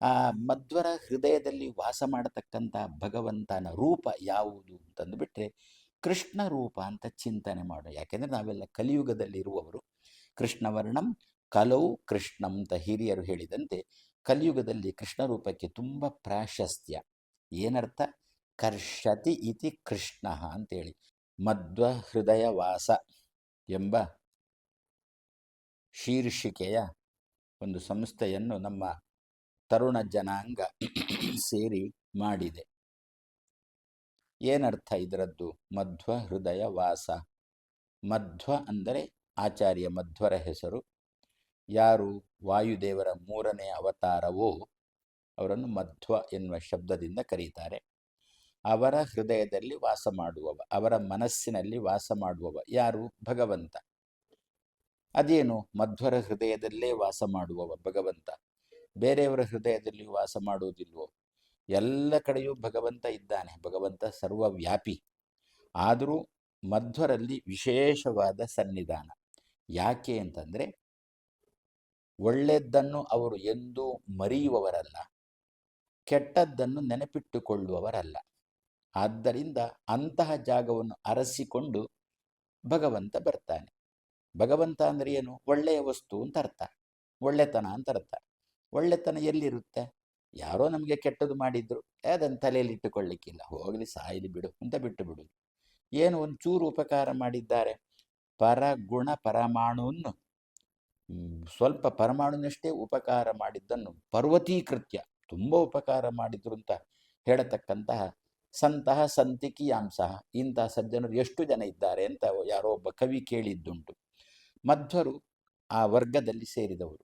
ಆ ಮಧ್ವರ ಹೃದಯದಲ್ಲಿ ವಾಸ ಮಾಡತಕ್ಕಂಥ ಭಗವಂತನ ರೂಪ ಯಾವುದು ಅಂತಂದುಬಿಟ್ರೆ ಕೃಷ್ಣ ರೂಪ ಅಂತ ಚಿಂತನೆ ಮಾಡೋ ಯಾಕೆಂದರೆ ನಾವೆಲ್ಲ ಕಲಿಯುಗದಲ್ಲಿ ಇರುವವರು ಕೃಷ್ಣವರ್ಣಂ ಕಲೌ ಕೃಷ್ಣಂ ಅಂತ ಹಿರಿಯರು ಹೇಳಿದಂತೆ ಕಲಿಯುಗದಲ್ಲಿ ಕೃಷ್ಣ ರೂಪಕ್ಕೆ ತುಂಬ ಪ್ರಾಶಸ್ತ್ಯ. ಏನರ್ಥ? ಕರ್ಷತಿ ಇತಿ ಕೃಷ್ಣ ಅಂತೇಳಿ. ಮಧ್ವ ಹೃದಯ ವಾಸ ಎಂಬ ಶೀರ್ಷಿಕೆಯ ಒಂದು ಸಂಸ್ಥೆಯನ್ನು ನಮ್ಮ ತರುಣ ಜನಾಂಗ ಸೇರಿ ಮಾಡಿದೆ. ಏನರ್ಥ ಇದರದ್ದು? ಮಧ್ವ ಹೃದಯ ವಾಸ. ಮಧ್ವ ಅಂದರೆ ಆಚಾರ್ಯ ಮಧ್ವರ ಹೆಸರು. ಯಾರು? ವಾಯುದೇವರ ಮೂರನೇ ಅವತಾರವೋ ಅವರನ್ನು ಮಧ್ವ ಎನ್ನುವ ಶಬ್ದದಿಂದ ಕರೀತಾರೆ. ಅವರ ಹೃದಯದಲ್ಲಿ ವಾಸ ಮಾಡುವವ, ಅವರ ಮನಸ್ಸಿನಲ್ಲಿ ವಾಸ ಮಾಡುವವ ಯಾರು? ಭಗವಂತ. ಅದೇನು? ಮಧ್ವರ ಹೃದಯದಲ್ಲೇ ವಾಸ ಮಾಡುವವ ಭಗವಂತ. ಬೇರೆಯವರ ಹೃದಯದಲ್ಲಿ ವಾಸ ಮಾಡುವುದಿಲ್ವೋ ಎಲ್ಲ ಕಡೆಯೂ ಭಗವಂತ ಇದ್ದಾನೆ, ಭಗವಂತ ಸರ್ವವ್ಯಾಪಿ. ಆದರೂ ಮಧ್ವರಲ್ಲಿ ವಿಶೇಷವಾದ ಸನ್ನಿಧಾನ. ಯಾಕೆ ಅಂತಂದರೆ ಒಳ್ಳೆಯದನ್ನು ಅವರು ಎಂದೂ ಮರೆಯುವವರಲ್ಲ, ಕೆಟ್ಟದ್ದನ್ನು ನೆನಪಿಟ್ಟುಕೊಳ್ಳುವವರಲ್ಲ. ಆದ್ದರಿಂದ ಅಂತಹ ಜಾಗವನ್ನು ಅರಸಿಕೊಂಡು ಭಗವಂತ ಬರ್ತಾನೆ. ಭಗವಂತ ಅಂದರೆ ಏನು? ಒಳ್ಳೆಯ ವಸ್ತು ಅಂತ ಅರ್ಥ, ಒಳ್ಳೆತನ ಅಂತ ಅರ್ಥ. ಒಳ್ಳೆತನ ಎಲ್ಲಿರುತ್ತೆ ಯಾರೋ ನಮಗೆ ಕೆಟ್ಟದ್ದು ಮಾಡಿದ್ರು ಅದನ್ನು ತಲೆಯಲ್ಲಿ ಇಟ್ಟುಕೊಳ್ಳಿಕ್ಕಿಲ್ಲ, ಹೋಗಲಿ ಸಾಯಲಿ ಬಿಡು ಅಂತ ಬಿಟ್ಟು ಬಿಡು ಏನು ಒಂದು ಚೂರು ಉಪಕಾರ ಮಾಡಿದ್ದಾರೆ? ಪರಗುಣ ಪರಮಾಣುವನ್ನು ಸ್ವಲ್ಪ ಪರಮಾಣುನಷ್ಟೇ ಉಪಕಾರ ಮಾಡಿದ್ದನ್ನು ಪರ್ವತೀಕೃತ್ಯ ತುಂಬ ಉಪಕಾರ ಮಾಡಿದ್ರು ಅಂತ ಹೇಳತಕ್ಕಂತಹ ಸಂತಹ ಸಂತಿಕಿಯಾಂಸಃ ಇಂತಹ ಸಜ್ಜನರು ಎಷ್ಟು ಜನ ಇದ್ದಾರೆ ಅಂತ ಯಾರೋ ಒಬ್ಬ ಕವಿ ಕೇಳಿದ್ದುಂಟು. ಮಧ್ವರು ಆ ವರ್ಗದಲ್ಲಿ ಸೇರಿದವರು.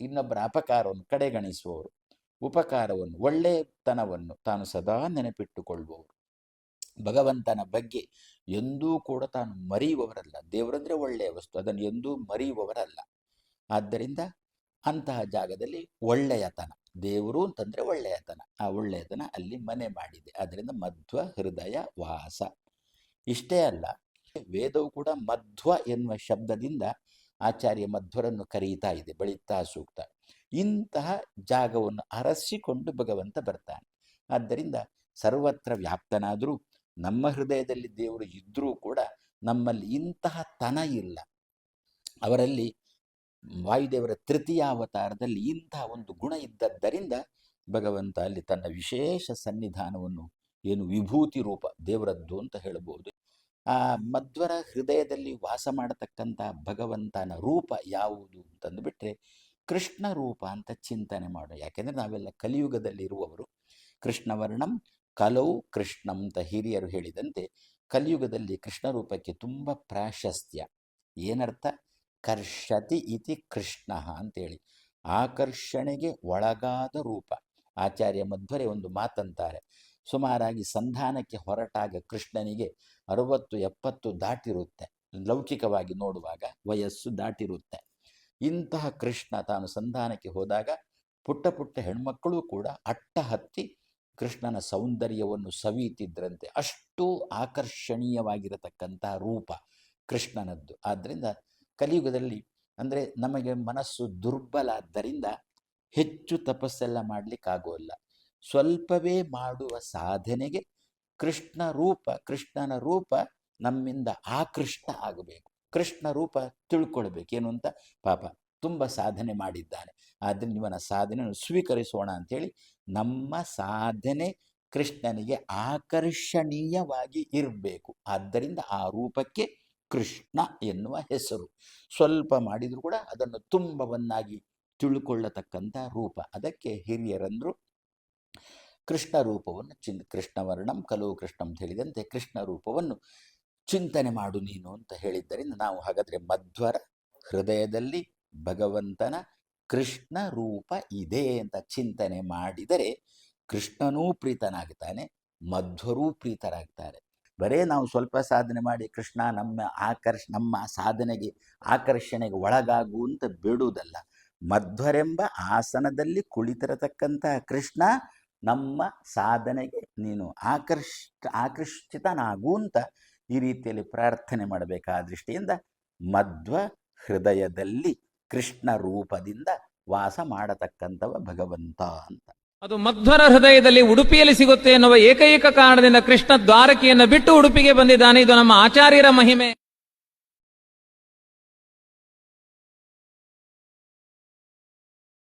ಇನ್ನೊಬ್ಬರ ಅಪಕಾರವನ್ನು ಕಡೆಗಣಿಸುವವರು. ಉಪಕಾರವನ್ನು ಒಳ್ಳೆಯತನವನ್ನು ತಾನು ಸದಾ ನೆನಪಿಟ್ಟುಕೊಳ್ಳುವವರು. ಭಗವಂತನ ಬಗ್ಗೆ ಎಂದೂ ಕೂಡ ತಾನು ಮರೆಯುವವರಲ್ಲ. ದೇವರಂದ್ರೆ ಒಳ್ಳೆಯ ವಸ್ತು, ಅದನ್ನು ಎಂದೂ ಮರೆಯುವವರಲ್ಲ. ಆದ್ದರಿಂದ ಅಂತಹ ಜಾಗದಲ್ಲಿ ಒಳ್ಳೆಯತನ, ದೇವರು ಅಂತಂದ್ರೆ ಒಳ್ಳೆಯತನ. ಆ ಒಳ್ಳೆಯತನ ಅಲ್ಲಿ ಮನೆ ಮಾಡಿದೆ. ಆದ್ದರಿಂದ ಮಧ್ವ ಹೃದಯ ವಾಸ. ಇಷ್ಟೇ ಅಲ್ಲ, ವೇದವು ಕೂಡ ಮಧ್ವ ಎನ್ನುವ ಶಬ್ದದಿಂದ ಆಚಾರ್ಯ ಮಧ್ವರನ್ನು ಕರೀತಾ ಇದೆ, ಬಳಿತಾ ಸೂಕ್ತ. ಇಂತಹ ಜಾಗವನ್ನು ಅರಸಿಕೊಂಡು ಭಗವಂತ ಬರ್ತಾನೆ. ಆದ್ದರಿಂದ ಸರ್ವತ್ರ ವ್ಯಾಪ್ತನಾದರೂ, ನಮ್ಮ ಹೃದಯದಲ್ಲಿ ದೇವರು ಇದ್ದರೂ ಕೂಡ ನಮ್ಮಲ್ಲಿ ಇಂತಹ ತನ ಇಲ್ಲ. ಅವರಲ್ಲಿ ವಾಯುದೇವರ ತೃತೀಯ ಅವತಾರದಲ್ಲಿ ಇಂತಹ ಒಂದು ಗುಣ ಇದ್ದದ್ದರಿಂದ ಭಗವಂತ ಅಲ್ಲಿ ತನ್ನ ವಿಶೇಷ ಸನ್ನಿಧಾನವನ್ನು, ಏನು ವಿಭೂತಿ ರೂಪ ದೇವರದ್ದು ಅಂತ ಹೇಳಬಹುದು. ಆ ಮಧ್ವರ ಹೃದಯದಲ್ಲಿ ವಾಸ ಮಾಡತಕ್ಕಂಥ ಭಗವಂತನ ರೂಪ ಯಾವುದು ಅಂತಂದುಬಿಟ್ರೆ ಕೃಷ್ಣ ರೂಪ ಅಂತ ಚಿಂತನೆ ಮಾಡೋ ಯಾಕೆಂದರೆ ನಾವೆಲ್ಲ ಕಲಿಯುಗದಲ್ಲಿ ಇರುವವರು ಕೃಷ್ಣವರ್ಣಂ ಕಲೌ ಕೃಷ್ಣಂ ಅಂತ ಹಿರಿಯರು ಹೇಳಿದಂತೆ ಕಲಿಯುಗದಲ್ಲಿ ಕೃಷ್ಣ ರೂಪಕ್ಕೆ ತುಂಬ ಪ್ರಾಶಸ್ತ್ಯ. ಏನರ್ಥ? ಕರ್ಷತಿ ಇತಿ ಕೃಷ್ಣ ಅಂತೇಳಿ. ಆಕರ್ಷಣೆಗೆ ಒಳಗಾದ ರೂಪ. ಆಚಾರ್ಯ ಮಧ್ವರೆ ಒಂದು ಮಾತಂತಾರೆ. ಸುಮಾರಾಗಿ ಸಂಧಾನಕ್ಕೆ ಹೊರಟಾಗ ಕೃಷ್ಣನಿಗೆ ಅರುವತ್ತು ಎಪ್ಪತ್ತು ದಾಟಿರುತ್ತೆ. ಲೌಕಿಕವಾಗಿ ನೋಡುವಾಗ ವಯಸ್ಸು ದಾಟಿರುತ್ತೆ. ಇಂತಹ ಕೃಷ್ಣ ತಾನು ಸಂಧಾನಕ್ಕೆ ಹೋದಾಗ ಪುಟ್ಟ ಪುಟ್ಟ ಹೆಣ್ಮಕ್ಕಳು ಕೂಡ ಅಟ್ಟ ಹತ್ತಿ ಕೃಷ್ಣನ ಸೌಂದರ್ಯವನ್ನು ಸವಿಯುತ್ತಿದ್ದರಂತೆ ಅಷ್ಟು ಆಕರ್ಷಣೀಯವಾಗಿರತಕ್ಕಂತಹ ರೂಪ ಕೃಷ್ಣನದ್ದು. ಆದ್ದರಿಂದ ಕಲಿಯುಗದಲ್ಲಿ ಅಂದರೆ ನಮಗೆ ಮನಸ್ಸು ದುರ್ಬಲ. ಆದ್ದರಿಂದ ಹೆಚ್ಚು ತಪಸ್ಸೆಲ್ಲ ಮಾಡಲಿಕ್ಕಾಗೋಲ್ಲ. ಸ್ವಲ್ಪವೇ ಮಾಡುವ ಸಾಧನೆಗೆ ಕೃಷ್ಣ ರೂಪ, ಕೃಷ್ಣನ ರೂಪ ನಮ್ಮಿಂದ ಆಕೃಷ್ಟ ಆಗಬೇಕು. ಕೃಷ್ಣ ರೂಪ ತಿಳ್ಕೊಳ್ಬೇಕು. ಏನು ಅಂತ? ಪಾಪ ತುಂಬ ಸಾಧನೆ ಮಾಡಿದ್ದಾನೆ. ಆದ್ದರಿಂದ ಇವನ ಸಾಧನೆಯನ್ನು ಸ್ವೀಕರಿಸೋಣ ಅಂಥೇಳಿ ನಮ್ಮ ಸಾಧನೆ ಕೃಷ್ಣನಿಗೆ ಆಕರ್ಷಣೀಯವಾಗಿ ಇರಬೇಕು. ಆದ್ದರಿಂದ ಆ ರೂಪಕ್ಕೆ ಕೃಷ್ಣ ಎನ್ನುವ ಹೆಸರು. ಸ್ವಲ್ಪ ಮಾಡಿದರೂ ಕೂಡ ಅದನ್ನು ತುಂಬವನ್ನಾಗಿ ತಿಳ್ಕೊಳ್ಳತಕ್ಕಂಥ ರೂಪ. ಅದಕ್ಕೆ ಹಿರಿಯರಂದರು ಕೃಷ್ಣ ರೂಪವನ್ನು ಚಿನ್ ಕೃಷ್ಣವರ್ಣಂ ಕಲೋ ಕೃಷ್ಣ ಅಂತ ಹೇಳಿದಂತೆ ಕೃಷ್ಣ ರೂಪವನ್ನು ಚಿಂತನೆ ಮಾಡು ನೀನು ಅಂತ ಹೇಳಿದ್ದರಿಂದ ನಾವು ಹಾಗಾದರೆ ಮಧ್ವರ ಹೃದಯದಲ್ಲಿ ಭಗವಂತನ ಕೃಷ್ಣ ರೂಪ ಇದೆ ಅಂತ ಚಿಂತನೆ ಮಾಡಿದರೆ ಕೃಷ್ಣನೂ ಪ್ರೀತನಾಗ್ತಾನೆ, ಮಧ್ವರೂ ಪ್ರೀತರಾಗ್ತಾರೆ. ಬರೇ ನಾವು ಸ್ವಲ್ಪ ಸಾಧನೆ ಮಾಡಿ ಕೃಷ್ಣ ನಮ್ಮ ಆಕರ್ಷ, ನಮ್ಮ ಸಾಧನೆಗೆ, ಆಕರ್ಷಣೆಗೆ ಒಳಗಾಗು ಅಂತ ಬೇಡುವುದಲ್ಲ. ಮಧ್ವರೆಂಬ ಆಸನದಲ್ಲಿ ಕುಳಿತಿರತಕ್ಕಂತಹ ಕೃಷ್ಣ ನಮ್ಮ ಸಾಧನೆಗೆ ನೀನು ಆಕರ್ಷ ಆಕರ್ಷಿತನಾಗು ಅಂತ ಈ ರೀತಿಯಲ್ಲಿ ಪ್ರಾರ್ಥನೆ ಮಾಡಬೇಕಾದ ದೃಷ್ಟಿಯಿಂದ ಮಧ್ವ ಹೃದಯದಲ್ಲಿ ಕೃಷ್ಣ ರೂಪದಿಂದ ವಾಸ ಮಾಡತಕ್ಕಂಥವ ಭಗವಂತ ಅಂತ. ಅದು ಮಧ್ವರ ಹೃದಯದಲ್ಲಿ ಉಡುಪಿಯಲ್ಲಿ ಸಿಗುತ್ತೆ ಎನ್ನುವ ಏಕೈಕ ಕಾರಣದಿಂದ ಕೃಷ್ಣ ದ್ವಾರಕೆಯನ್ನು ಬಿಟ್ಟು ಉಡುಪಿಗೆ ಬಂದಿದ್ದಾನೆ. ಇದು ನಮ್ಮ ಆಚಾರ್ಯರ ಮಹಿಮೆ.